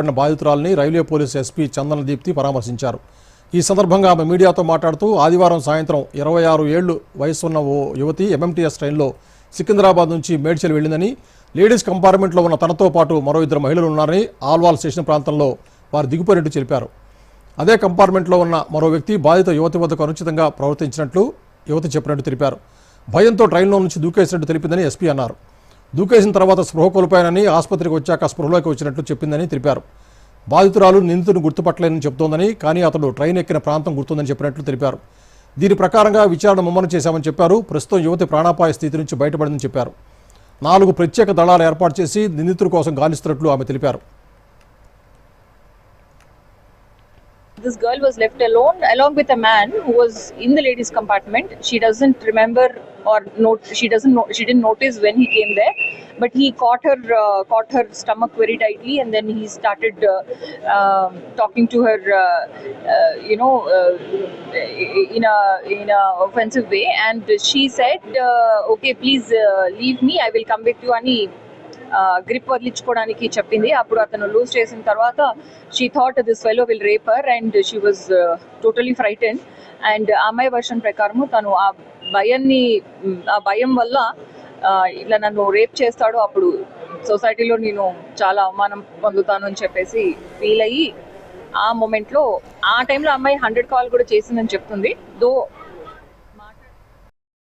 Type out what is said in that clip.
పడిన బాధితురాలని railway police SP Chandana Deepthi పరామర్శించారు. ఈ సందర్భంగా ఆమె మీడియాతో మాట్లాడుతూ ఆదివారం సాయంత్రం ఇరవై ఆరు ఏళ్ళు వయసున్న ఓ యువతి ఎంఎంటీఎస్ ట్రైన్లో సికింద్రాబాద్ నుంచి మేడ్చల్ వెళ్ళిందని లేడీస్ కంపార్ట్మెంట్లో ఉన్న తనతో పాటు మరో ఇద్దరు మహిళలు ఉన్నారని ఆల్వాల్ స్టేషన్ ప్రాంతంలో వారు దిగుపోయినట్టు తెలిపారు. అదే కంపార్ట్మెంట్లో ఉన్న మరో వ్యక్తి బాధిత యువతి వద్దకు అనుచితంగా ప్రవర్తించినట్లు యువతి చెప్పినట్టు తెలిపారు. భయంతో ట్రైన్లో నుంచి దూకేసినట్టు తెలిపిందని ఎస్పీ అన్నారు. దూకేసిన తర్వాత స్పృహ కోల్పోయానని ఆసుపత్రికి వచ్చాక స్పృహలోకి వచ్చినట్లు చెప్పిందని తెలిపారు. బాధితురాలు నిందితుడిని గుర్తుపట్టలేనని చెబుతోందని కానీ అతడు ట్రైన్ ఎక్కిన ప్రాంతం గుర్తుందని చెప్పినట్లు తెలిపారు. దీని ప్రకారంగా విచారణ ముమ్మరం చేశామని చెప్పారు. ప్రస్తుతం యువతి ప్రాణాపాయ స్థితి నుంచి బయటపడిందని చెప్పారు. నాలుగు ప్రత్యేక దళాలు ఏర్పాటు చేసి నిందితుల కోసం గాలిస్తున్నట్లు ఆమె తెలిపారు. This girl was left alone along with a man who was in the ladies compartment. She doesn't remember or note she doesn't know she didn't notice when he came there but he caught her uh, caught her stomach very tightly and then he started uh, um talking to her uh, uh, you know uh, in a in a offensive way. And she said uh, okay please uh, leave me. I will come with you ani grip వదిలించుకోవడానికి చెప్పింది. అప్పుడు అతను loose చేసిన తర్వాత she thought this fellow will rape her and she was totally frighten and అమ్మాయి version ప్రకారము తను ఆ భయాన్ని ఆ భయం వల్ల ఇలా నన్ను రేప్ చేస్తాడు. అప్పుడు సొసైటీలో నేను చాలా అవమానం పొందుతాను అని చెప్పేసి ఫీల్ అయ్యి ఆ మూమెంట్లో ఆ టైంలో అమ్మాయి హండ్రెడ్ కాల్ కూడా చేసిందని చెప్తుంది. దో